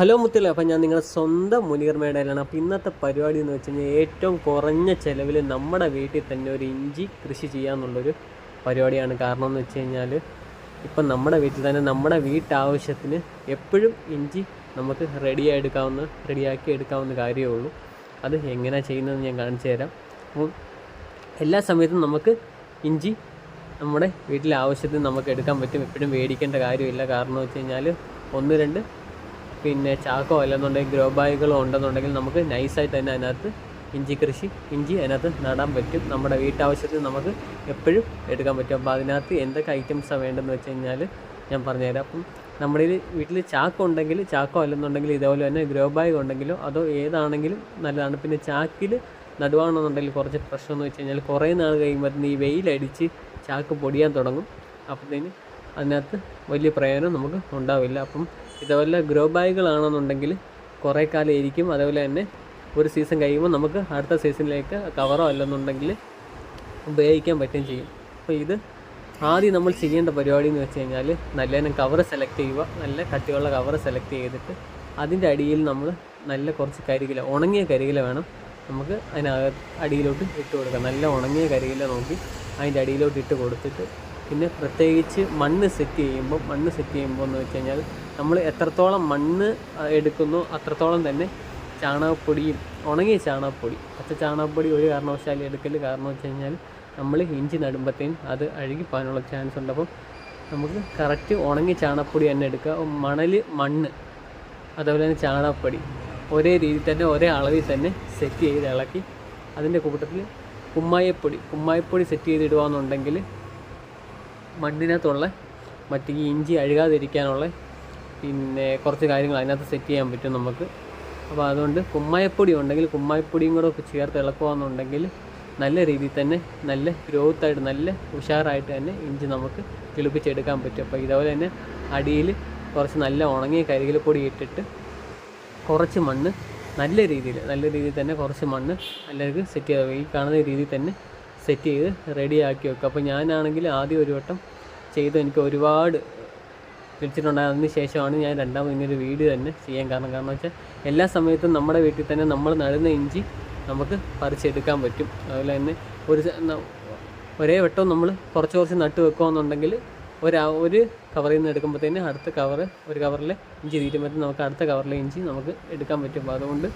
Hello Muthala അപ്പം ഞാൻ നിങ്ങളുടെ സ്വന്തം മുനീർ മേടയിലാണ്. അപ്പോൾ ഇന്നത്തെ പരിപാടി എന്ന് വെച്ച് കഴിഞ്ഞാൽ ഏറ്റവും കുറഞ്ഞ ചിലവിൽ നമ്മുടെ വീട്ടിൽ തന്നെ ഒരു ഇഞ്ചി കൃഷി ചെയ്യാമെന്നുള്ളൊരു പരിപാടിയാണ്. കാരണം എന്ന് വെച്ച് കഴിഞ്ഞാൽ ഇപ്പം നമ്മുടെ വീട്ടിൽ തന്നെ നമ്മുടെ വീട്ടാവശ്യത്തിന് എപ്പോഴും ഇഞ്ചി നമുക്ക് റെഡിയായി എടുക്കാവുന്ന റെഡിയാക്കി എടുക്കാവുന്ന കാര്യമേ ഉള്ളൂ. അത് എങ്ങനെയാണ് ചെയ്യുന്നതെന്ന് ഞാൻ കാണിച്ചു തരാം. അപ്പം എല്ലാ സമയത്തും നമുക്ക് ഇഞ്ചി നമ്മുടെ വീട്ടിലെ ആവശ്യത്തിന് നമുക്ക് എടുക്കാൻ പറ്റും. എപ്പോഴും മേടിക്കേണ്ട കാര്യമില്ല. കാരണം എന്ന് വെച്ച് കഴിഞ്ഞാൽ ഒന്ന് രണ്ട് പിന്നെ ചാക്കോ അല്ലെന്നുണ്ടെങ്കിൽ ഗ്രോ ബാഗുകളോ ഉണ്ടെന്നുണ്ടെങ്കിൽ നമുക്ക് നൈസായിട്ട് തന്നെ അതിനകത്ത് ഇഞ്ചി കൃഷി ഇഞ്ചി അതിനകത്ത് നടാൻ പറ്റും. നമ്മുടെ വീട്ടാവശ്യത്തിന് നമുക്ക് എപ്പോഴും എടുക്കാൻ പറ്റും. അപ്പോൾ അതിനകത്ത് എന്തൊക്കെ ഐറ്റംസാണ് വേണ്ടതെന്ന് വെച്ച് കഴിഞ്ഞാൽ ഞാൻ പറഞ്ഞുതരാം. അപ്പം നമ്മുടെ വീട്ടിൽ ചാക്കോ ഉണ്ടെങ്കിൽ ചാക്കോ അല്ലെന്നുണ്ടെങ്കിൽ ഇതേപോലെ തന്നെ ഗ്രോ ബാഗ് ഉണ്ടെങ്കിലോ അതോ ഏതാണെങ്കിലും നല്ലതാണ്. പിന്നെ ചാക്കിൽ നടുവാണെന്നുണ്ടെങ്കിൽ കുറച്ച് പ്രശ്നം എന്ന് വെച്ച് കഴിഞ്ഞാൽ കുറേ നാൾ കഴിയുമ്പോൾ ഈ വെയിലടിച്ച് ചാക്ക് പൊടിയാൻ തുടങ്ങും. അപ്പോഴത്തേന് അതിനകത്ത് വലിയ പ്രയോജനം നമുക്ക് ഉണ്ടാവില്ല. അപ്പം ഇതേപോലെ ഗ്രോ ബാഗുകളാണെന്നുണ്ടെങ്കിൽ കുറേ കാലം ഇരിക്കും. അതേപോലെ തന്നെ ഒരു സീസൺ കഴിയുമ്പോൾ നമുക്ക് അടുത്ത സീസണിലേക്ക് കവറോ അല്ലെന്നുണ്ടെങ്കിൽ ഉപയോഗിക്കാൻ പറ്റുകയും ചെയ്യും. അപ്പോൾ ഇത് ആദ്യം നമ്മൾ ചെയ്യേണ്ട പരിപാടി എന്ന് വെച്ച് കഴിഞ്ഞാൽ നല്ല തന്നെ കവർ സെലക്ട് ചെയ്യുക. നല്ല കട്ടിയുള്ള കവർ സെലക്ട് ചെയ്തിട്ട് അതിന്റെ അടിയിൽ നമ്മൾ നല്ല കുറച്ച് കരികില ഉണങ്ങിയ കരികില വേണം നമുക്ക് അതിനകത്ത് അടിയിലോട്ട് ഇട്ട് കൊടുക്കാം നല്ല ഉണങ്ങിയ കരികില നോക്കി അതിന്റെ അടിയിലോട്ട് ഇട്ട് കൊടുത്തിട്ട് പിന്നെ പ്രത്യേകിച്ച് മണ്ണ് സെറ്റ് ചെയ്യുമ്പോൾ മണ്ണ് സെറ്റ് ചെയ്യുമ്പോൾ എന്ന് വെച്ച് കഴിഞ്ഞാൽ നമ്മൾ എത്രത്തോളം മണ്ണ് എടുക്കുന്നു അത്രത്തോളം തന്നെ ചാണകപ്പൊടിയും ഉണങ്ങിയ ചാണകപ്പൊടി. പച്ച ചാണകപ്പൊടി ഒരു കാരണവശാലും എടുക്കൽ കാരണം വെച്ച് കഴിഞ്ഞാൽ നമ്മൾ ഇഞ്ചി നടുമ്പോഴത്തേനും അത് അഴുകി പോകാനുള്ള ചാൻസ് ഉണ്ട്. അപ്പം നമുക്ക് കറക്റ്റ് ഉണങ്ങിയ ചാണകപ്പൊടി തന്നെ എടുക്കുക. മണൽ മണ്ണ് അതുപോലെ തന്നെ ചാണകപ്പൊടി. ഒരേ രീതിയിൽ തന്നെ ഒരേ അളവിൽ തന്നെ സെറ്റ് ചെയ്ത് ഇളക്കി അതിന്റെ കൂട്ടത്തിൽ കുമ്മായപ്പൊടി. കുമ്മായപ്പൊടി സെറ്റ് ചെയ്തിടുകയെന്നുണ്ടെങ്കിൽ മണ്ണിനകത്തുള്ള മറ്റ് ഈ ഇഞ്ചി അഴുകാതിരിക്കാനുള്ള പിന്നെ കുറച്ച് കാര്യങ്ങൾ അതിനകത്ത് സെറ്റ് ചെയ്യാൻ പറ്റും നമുക്ക്. അപ്പോൾ അതുകൊണ്ട് കുമ്മായപ്പൊടി ഉണ്ടെങ്കിൽ കുമ്മായപ്പൊടിയും കൂടെ ഒക്കെ ചേർത്ത് ഇളക്കുകയെന്നുണ്ടെങ്കിൽ നല്ല രീതിയിൽ തന്നെ നല്ല ഗ്രോത്തായിട്ട് നല്ല ഉഷാറായിട്ട് തന്നെ ഇഞ്ചി നമുക്ക് കിളിപ്പിച്ചെടുക്കാൻ പറ്റും. അപ്പോൾ ഇതുപോലെ തന്നെ അടിയിൽ കുറച്ച് നല്ല ഉണങ്ങിയ കരികിലപ്പൊടി ഇട്ടിട്ട് കുറച്ച് മണ്ണ് നല്ല രീതിയിൽ നല്ല രീതിയിൽ തന്നെ കുറച്ച് മണ്ണ് നല്ല രീതിയിൽ സെറ്റ് ചെയ്ത് ഈ കാണുന്ന രീതിയിൽ തന്നെ സെറ്റ് ചെയ്ത് റെഡിയാക്കി വെക്കുക. അപ്പോൾ ഞാനാണെങ്കിൽ ആദ്യം ഒരു വട്ടം ചെയ്ത് എനിക്ക് ഒരുപാട് വിളിച്ചിട്ടുണ്ടായിരുന്നു അതിന് ശേഷമാണ് ഞാൻ രണ്ടാമത് ഇങ്ങനൊരു വീഡിയോ തന്നെ ചെയ്യാൻ കാരണം കാരണം വെച്ചാൽ എല്ലാ സമയത്തും നമ്മുടെ വീട്ടിൽ തന്നെ നമ്മൾ നടുന്ന ഇഞ്ചി നമുക്ക് പറിച്ചെടുക്കാൻ പറ്റും. അതുപോലെ തന്നെ ഒരു ഒരേ വട്ടം നമ്മൾ കുറച്ച് കുറച്ച് നട്ട് വെക്കുകയെന്നുണ്ടെങ്കിൽ ഒരു ഒരു കവറിൽ നിന്ന് എടുക്കുമ്പോഴത്തേന് അടുത്ത കവർ ഒരു കവറിൽ ഇഞ്ചി തീരുമ്പോഴത്തേന് നമുക്ക് അടുത്ത കവറിലെ ഇഞ്ചി നമുക്ക് എടുക്കാൻ പറ്റും. അപ്പോൾ അതുകൊണ്ട്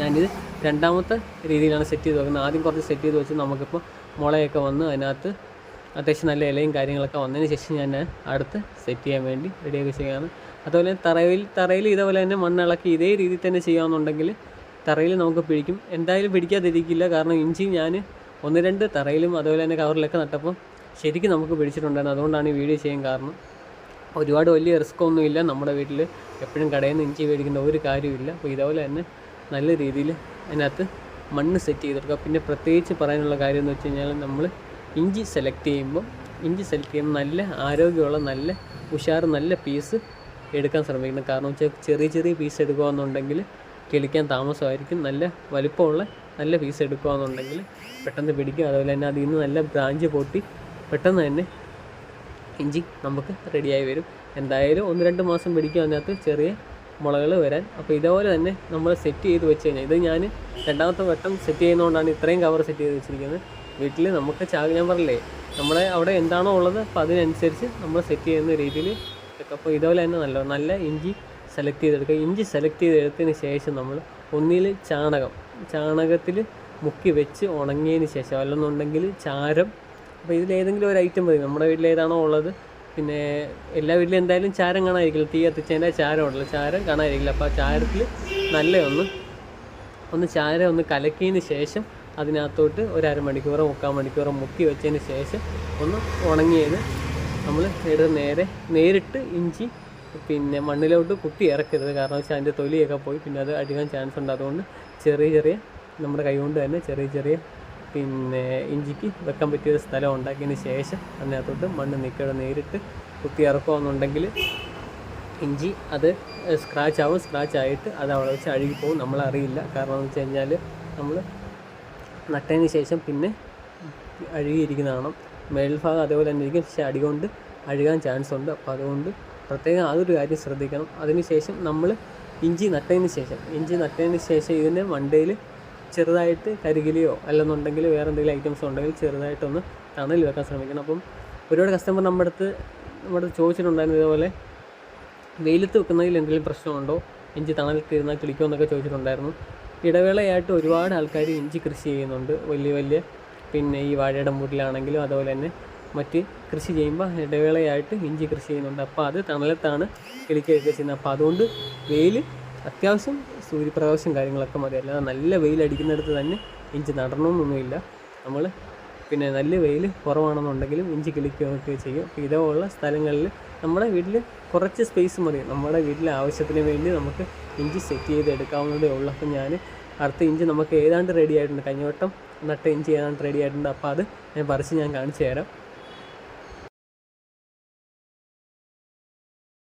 ഞാനിത് രണ്ടാമത്തെ രീതിയിലാണ് സെറ്റ് ചെയ്ത് വെക്കുന്നത്. ആദ്യം കുറച്ച് സെറ്റ് ചെയ്ത് വെച്ച് നമുക്കിപ്പോൾ മുളയൊക്കെ വന്ന് അതിനകത്ത് അത്യാവശ്യം നല്ല ഇലയും കാര്യങ്ങളൊക്കെ വന്നതിന് ശേഷം ഞാൻ അടുത്ത് സെറ്റ് ചെയ്യാൻ വേണ്ടി റെഡിയാക്കി ചെയ്യുകയാണ് അതുപോലെ തറയിൽ തറയിൽ ഇതേപോലെ തന്നെ മണ്ണിളക്കി ഇതേ രീതിയിൽ തന്നെ ചെയ്യാമെന്നുണ്ടെങ്കിൽ തറയിൽ നമുക്ക് പിടിക്കും. എന്തായാലും പിടിക്കാതിരിക്കില്ല. കാരണം ഇഞ്ചി ഞാൻ ഒന്ന് രണ്ട് തറയിലും അതുപോലെ തന്നെ കവറിലൊക്കെ നട്ടപ്പോൾ ശരിക്കും നമുക്ക് പിടിച്ചിട്ടുണ്ടായിരുന്നു. അതുകൊണ്ടാണ് ഈ വീഡിയോ ചെയ്യാൻ കാരണം. ഒരുപാട് വലിയ റിസ്ക് ഒന്നുമില്ല നമ്മുടെ വീട്ടിൽ എപ്പോഴും കടയിൽ നിന്ന് ഇഞ്ചി മേടിക്കേണ്ട ഒരു കാര്യമില്ല അപ്പോൾ ഇതേപോലെ തന്നെ നല്ല രീതിയിൽ അതിനകത്ത് മണ്ണ് സെറ്റ് ചെയ്ത് കൊടുക്കുക പിന്നെ പ്രത്യേകിച്ച് പറയാനുള്ള കാര്യം എന്ന് വെച്ച് കഴിഞ്ഞാൽ നമ്മൾ ഇഞ്ചി സെലക്ട് ചെയ്യുമ്പോൾ ഇഞ്ചി സെലക്ട് ചെയ്യുമ്പോൾ നല്ല ആരോഗ്യമുള്ള നല്ല ഉഷാർ നല്ല പീസ് എടുക്കാൻ ശ്രമിക്കണം. കാരണം വെച്ചാൽ ചെറിയ ചെറിയ പീസ് എടുക്കുകയെന്നുണ്ടെങ്കിൽ കിളിക്കാൻ താമസമായിരിക്കും. നല്ല വലിപ്പമുള്ള നല്ല പീസ് എടുക്കുകയെന്നുണ്ടെങ്കിൽ പെട്ടെന്ന് പിടിക്കും. അതുപോലെ തന്നെ അതിൽ നിന്ന് നല്ല ബ്രാഞ്ച് പൊട്ടി പെട്ടെന്ന് തന്നെ ഇഞ്ചി നമുക്ക് റെഡിയായി വരും. എന്തായാലും ഒന്ന് രണ്ട് മാസം പിടിക്കും അതിനകത്ത് ചെറിയ മുളകൾ വരാൻ. അപ്പോൾ ഇതേപോലെ തന്നെ നമ്മൾ സെറ്റ് ചെയ്ത് വെച്ച് കഴിഞ്ഞാൽ ഇത് ഞാൻ രണ്ടാമത്തെ വട്ടം സെറ്റ് ചെയ്യുന്നതുകൊണ്ടാണ് ഇത്രയും കവർ സെറ്റ് ചെയ്ത് വെച്ചിരിക്കുന്നത്. വീട്ടിൽ നമുക്ക് ചാകി ഞാൻ പറഞ്ഞില്ലേ നമ്മളെ അവിടെ എന്താണോ ഉള്ളത് അപ്പോൾ അതിനനുസരിച്ച് നമ്മൾ സെറ്റ് ചെയ്യുന്ന രീതിയിൽ അപ്പോൾ ഇതുപോലെ തന്നെ നല്ല നല്ല ഇഞ്ചി സെലക്ട് ചെയ്തെടുക്കുക. ഇഞ്ചി സെലക്ട് ചെയ്തെടുത്തതിന് ശേഷം നമ്മൾ ഒന്നിൽ ചാണകം ചാണകത്തിൽ മുക്കി വെച്ച് ഉണങ്ങിയതിന് ശേഷം അല്ലെന്നുണ്ടെങ്കിൽ ചാരം. അപ്പോൾ ഇതിൽ ഏതെങ്കിലും ഒരു ഐറ്റം മതി. നമ്മുടെ വീട്ടിൽ ഏതാണോ ഉള്ളത് പിന്നെ എല്ലാ വീട്ടിലും എന്തായാലും ചാരം കാണാതിരിക്കില്ല. തീ കത്തിച്ചതിന്റെ ചാരം ഉണ്ടല്ലോ ചാരം കാണാതിരിക്കില്ല. അപ്പോൾ ആ ചാരത്തിൽ നല്ല ഒന്ന് ഒന്ന് ചാരം ഒന്ന് കലക്കിയതിന് ശേഷം അതിനകത്തോട്ട് ഒരു അരമണിക്കൂറോ മുക്കാൽ മണിക്കൂറോ മുക്കി വെച്ചതിന് ശേഷം ഒന്ന് ഉണങ്ങിയത് നമ്മൾ എടുത്ത് നേരെ നേരിട്ട് ഇഞ്ചി പിന്നെ മണ്ണിലോട്ട് കുത്തി ഇറക്കരുത്. കാരണം വെച്ചാൽ അതിന്റെ തൊലിയൊക്കെ പോയി. പിന്നെ അത് അടിക്കാൻ ചാൻസ് ഉണ്ട്. അതുകൊണ്ട് ചെറിയ ചെറിയ നമ്മുടെ കൈകൊണ്ട് തന്നെ ചെറിയ ചെറിയ പിന്നെ ഇഞ്ചിക്ക് വെക്കാൻ പറ്റിയ ഒരു സ്ഥലം ഉണ്ടാക്കിയതിന് ശേഷം അതിനകത്തോട്ട് മണ്ണ് നിൽക്കാതെ നേരിട്ട് കുത്തി ഇറക്കുകയെന്നുണ്ടെങ്കിൽ ഇഞ്ചി അത് സ്ക്രാച്ച് ആവും. സ്ക്രാച്ച് ആയിട്ട് അത് അവിടെ വെച്ച് അഴുകിപ്പോവും. നമ്മളറിയില്ല. കാരണം എന്ന് വെച്ച് കഴിഞ്ഞാൽ നമ്മൾ നട്ടതിന് ശേഷം പിന്നെ അഴുകിയിരിക്കുന്ന കാണാം. മേൽഭാഗം അതേപോലെ തന്നെ ഇരിക്കും. പക്ഷേ അടികൊണ്ട് അഴുകാൻ ചാൻസ് ഉണ്ട്. അപ്പോൾ അതുകൊണ്ട് പ്രത്യേകം അതൊരു കാര്യം ശ്രദ്ധിക്കണം. അതിനുശേഷം നമ്മൾ ഇഞ്ചി നട്ടതിന് ശേഷം ഇഞ്ചി നട്ടതിന് ശേഷം ഇതിന്റെ മണ്ടയിൽ ചെറുതായിട്ട് കരുകിലിയോ അല്ലെന്നുണ്ടെങ്കിൽ വേറെ എന്തെങ്കിലും ഐറ്റംസ് ഉണ്ടെങ്കിൽ ചെറുതായിട്ടൊന്ന് തണൽ വെക്കാൻ ശ്രമിക്കണം. അപ്പം ഒരുപാട് കസ്റ്റമർ നമ്മുടെ അടുത്ത് നമ്മുടെ ചോദിച്ചിട്ടുണ്ടായിരുന്നു ഇതേപോലെ വെയിലത്ത് വെക്കുന്നതിൽ എന്തെങ്കിലും പ്രശ്നമുണ്ടോ? ഇഞ്ചി തണൽ ഇരുന്നാൽ കിളിക്കുമോ എന്നൊക്കെ ചോദിച്ചിട്ടുണ്ടായിരുന്നു. ഇടവേളയായിട്ട് ഒരുപാട് ആൾക്കാർ ഇഞ്ചി കൃഷി ചെയ്യുന്നുണ്ട്. വലിയ വലിയ പിന്നെ ഈ വാഴയുടെ മൂട്ടിലാണെങ്കിലും അതുപോലെ തന്നെ മറ്റ് കൃഷി ചെയ്യുമ്പോൾ ഇടവേളയായിട്ട് ഇഞ്ചി കൃഷി ചെയ്യുന്നുണ്ട്. അപ്പോൾ അത് തണലത്താണ് കിളിക്കുകയൊക്കെ ചെയ്യുന്നത്. അപ്പോൾ അതുകൊണ്ട് വെയിൽ അത്യാവശ്യം സൂര്യപ്രകാശം കാര്യങ്ങളൊക്കെ മതി അല്ലാതെ നല്ല വെയിലടിക്കുന്നിടത്ത് തന്നെ ഇഞ്ചി നടണമെന്നൊന്നുമില്ല നമ്മൾ പിന്നെ നല്ല വെയിൽ കുറവാണെന്നുണ്ടെങ്കിലും ഇഞ്ചി കിളിക്കുകയൊക്കെ ചെയ്യും. അപ്പോൾ ഇതേപോലുള്ള സ്ഥലങ്ങളിൽ നമ്മുടെ വീട്ടിൽ കുറച്ച് സ്പേസ് മതി. നമ്മുടെ വീട്ടിലെ ആവശ്യത്തിന് വേണ്ടി നമുക്ക് ഇഞ്ചി സെറ്റ് ചെയ്ത് എടുക്കാവുന്നതേ ഉള്ളൂ. അപ്പോൾ ഞാൻ അടുത്ത ഇഞ്ചി നമുക്ക് ഏതാണ്ട് റെഡി ആയിട്ടുണ്ട്. കഴിഞ്ഞ വട്ടം നട്ട ഇഞ്ചി ഏതാണ്ട് റെഡി ആയിട്ടുണ്ട്. അപ്പോൾ അത് ഞാൻ പറിച്ച് ഞാൻ കാണിച്ചു തരാം.